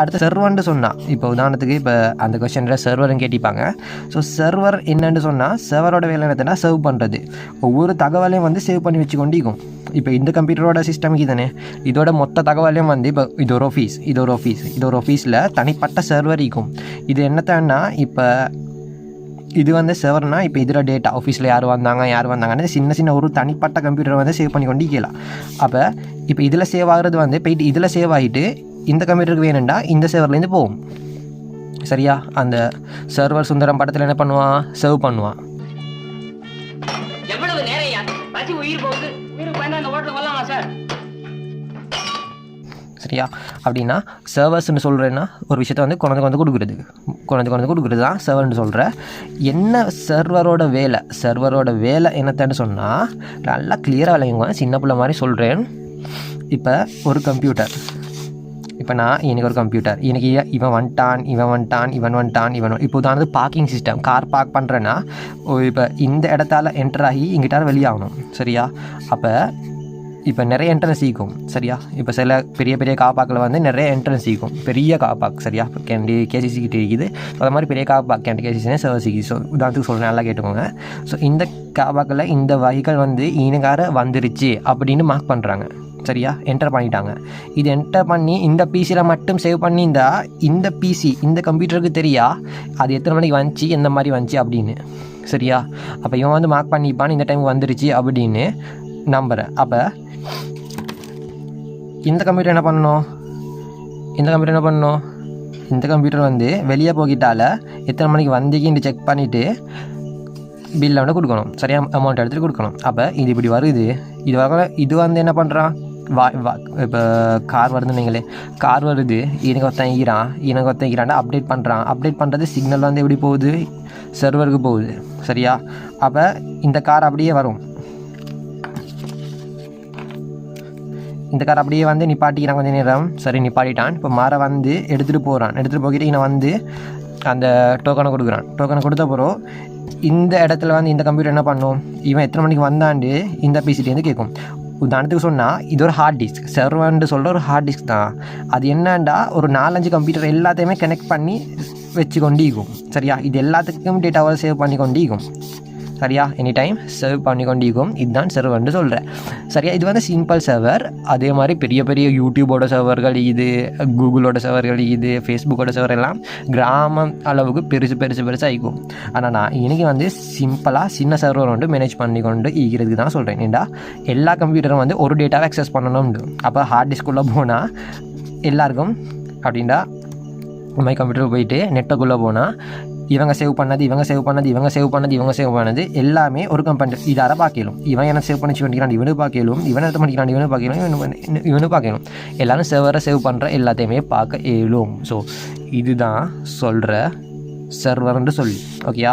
அடுத்து சர்வர்னு சொன்னால் இப்போ உதாரணத்துக்கு இப்போ அந்த கொஸ்டினில் சர்வர்னு கேட்டிப்பாங்க ஸோ சர்வர் என்னன்னு சொன்னால் சர்வரோட வேலை என்னதுன்னா சர்வ் பண்ணுறது ஒவ்வொரு தகவலையும் வந்து சேவ் பண்ணி வச்சுக்கொண்டிருக்கும். இப்போ இந்த கம்ப்யூட்டரோட சிஸ்டமுக்கு தானே இதோட மொத்த தகவலையும் வந்து இப்போ இது ஒரு ஆஃபீஸ் இது ஒரு ஆஃபீஸ் இது ஒரு ஆஃபீஸில் தனிப்பட்ட சர்வர் இருக்கும். இது என்னத்தன்னா இப்போ இது வந்து செவர்னா இப்போ இதில் டேட்டா ஆஃபீஸில் யார் வந்தாங்க யார் வந்தாங்கன்னு சின்ன சின்ன ஒரு தனிப்பட்ட கம்ப்யூட்டரை வந்து சேவ் பண்ணி கொண்டு இருக்கலாம் அப்போ இப்போ இதில் சேவ் ஆகிறது வந்து போயிட்டு இதில் சேவ் ஆகிட்டு இந்த கம்ப்யூட்டருக்கு வேணும்டா இந்த சர்வர்லேருந்து போகும் சரியா? அந்த சர்வர் சுந்தரம் படத்தில் என்ன பண்ணுவான் சர்வ் பண்ணுவான் சரியா? அப்படின்னா சர்வர்ஸ்னு சொல்கிறேன்னா ஒரு விஷயத்தை வந்து குழந்தை வந்து கொடுக்குறது. குழந்தை குழந்தை கொடுக்குறது தான் சர்வர்னு சொல்கிறேன் என்ன சர்வரோட வேலை? சர்வரோட வேலை என்னத்தன்னு சொன்னால் நல்லா கிளியராக விளையுங்க சின்ன பிள்ளை மாதிரி சொல்கிறேன் இப்போ ஒரு கம்ப்யூட்டர் இப்போ நான் எனக்கு ஒரு கம்ப்யூட்டர் எனக்கு இவன் வந்துட்டான் இவன் வந்துட்டான் இவன் வந்துட்டான் இவன் இப்போ உதாரணது பார்க்கிங் சிஸ்டம் கார் பார்க் பண்ணுறேன்னா இப்போ இந்த இடத்தால என்டர் ஆகி இங்கிட்டார வெளியாகணும். சரியா? அப்போ இப்போ நிறைய என்ட்ரன்ஸ் ஈக்கும். சரியா? இப்போ சில பெரிய பெரிய காப்பாக்கில் வந்து நிறைய என்ட்ரன்ஸ் ஈக்கும். பெரிய காப்பாக் சரியா? கேண்டி கேசிசி கிட்ட இருக்குது. அது மாதிரி பெரிய காப்பாக் கேண்டி கேசிசினே சர்வசிக்கு ஸோ உதாரணத்துக்கு சொல்கிறேன் நல்லா கேட்டுக்கோங்க. ஸோ இந்த காப்பாக்கில் இந்த வகைகள் வந்து ஈனகார வந்துருச்சு அப்படின்னு மார்க் பண்ணுறாங்க சரியா? என்டர் பண்ணிட்டாங்க. இது என்டர் பண்ணி இந்த பிசியில் மட்டும் சேவ் பண்ணியிருந்தா இந்த பிசி இந்த கம்ப்யூட்டருக்கு தெரியா? அது எத்தனை மணிக்கு வந்துச்சு? எந்த மாதிரி வந்துச்சு? அப்படின்னு. சரியா? அப்போ இவன் வந்து மார்க் பண்ணிப்பான். இந்த டைம் வந்துருச்சு அப்படின்னு நம்புகிறேன் அப்போ இந்த கம்ப்யூட்டர் என்ன பண்ணணும்? இந்த கம்ப்யூட்டர் என்ன பண்ணணும்? இந்த கம்ப்யூட்டர் வந்து வெளியே போகிட்டால எத்தனை மணிக்கு வந்தீங்கன்னு செக் பண்ணிவிட்டு பில்லை வந்து கொடுக்கணும். சரியாக அமௌண்ட் எடுத்துகிட்டு கொடுக்கணும். அப்போ இது இப்படி வருது. இது வர இது வந்து என்ன பண்ணுறான் வா வா இப்போ கார் வருதுன்னு நீங்களே கார் வருது எனக்கு ஒருத்தன் ஈரான் எனக்கு ஒருத்தன் ஈரான் அப்டேட் பண்ணுறான் அப்டேட் பண்ணுறது சிக்னல் வந்து எப்படி போகுது? சர்வருக்கு போகுது. சரியா? அப்போ இந்த கார் அப்படியே வரும். இந்த கார் அப்படியே வந்து நிப்பாட்டிக்கிறான் கொஞ்ச நேரம். சரி நிப்பாட்டிட்டான். இப்போ மர வந்து எடுத்துகிட்டு போகிறான் எடுத்துகிட்டு போய்கிட்டு இவனை வந்து அந்த டோக்கனை கொடுக்குறான். டோக்கனை கொடுத்த பிறகு இந்த இடத்துல வந்து இந்த கம்ப்யூட்டர் என்ன பண்ணும்? இவன் எத்தனை மணிக்கு வந்தாண்டு இந்த பிசிலேருந்து கேட்கும். உதாரணத்துக்கு சொன்னால் இது ஒரு ஹார்ட் டிஸ்க் செர்வர்னு சொல்கிற ஒரு ஹார்ட் டிஸ்க் தான். அது என்னண்டா ஒரு நாலஞ்சு கம்ப்யூட்டர் எல்லாத்தையுமே கனெக்ட் பண்ணி வச்சு கொண்டு சரியா? இது எல்லாத்துக்கும் டேட்டாவை சேவ் பண்ணி கொண்டு சரியா? எனி டைம் சர்வ் பண்ணி கொண்டிருக்கும் இதுதான் சர்வர்னு சொல்கிறேன் சரியா? இது வந்து சிம்பிள் சர்வர் அதே மாதிரி பெரிய பெரிய யூடியூபோட சர்வர்கள் இது கூகுளோட சர்வர்கள் இது ஃபேஸ்புக்கோட சர்வர் எல்லாம் கிராமம் அளவுக்கு பெருசு பெருசு பெருசாக இருக்கும். ஆனால் நான் இன்னைக்கு வந்து சிம்பிளாக சின்ன சர்வர் வந்து மேனேஜ் பண்ணி கொண்டு ஈகிறதுக்கு தான் சொல்கிறேன் ஏண்டா? எல்லா கம்ப்யூட்டரும் வந்து ஒரு டேட்டாவை அக்சஸ் பண்ணணும்னு அப்போ ஹார்ட் டிஸ்க்குள்ளே போனால் எல்லாருக்கும் அப்படின்டா மை கம்ப்யூட்டர் போயிட்டு நெட்டுக்குள்ளே போனால் இவங்க சேவ் பண்ணது இவங்க சேவ் பண்ணது இவங்க சேவ் பண்ணது இவங்க சேவ் பண்ணது எல்லாமே ஒரு கம்பெனி இதை பார்க்கலும் இவன் என்ன சேவ் பண்ணி பண்ணிக்கிறான் இவனு பார்க்கலும் இவன் எடுத்து பண்ணிக்கிறான் இவனு பார்க்கலும் இவனு இவனு பார்க்கலும் எல்லாரும் சர்வரை சேவ் பண்ணுற எல்லாத்தையுமே பார்க்க இயலும். ஸோ இதுதான் சொல்கிற சர்வர்னு சொல்லி. ஓகேயா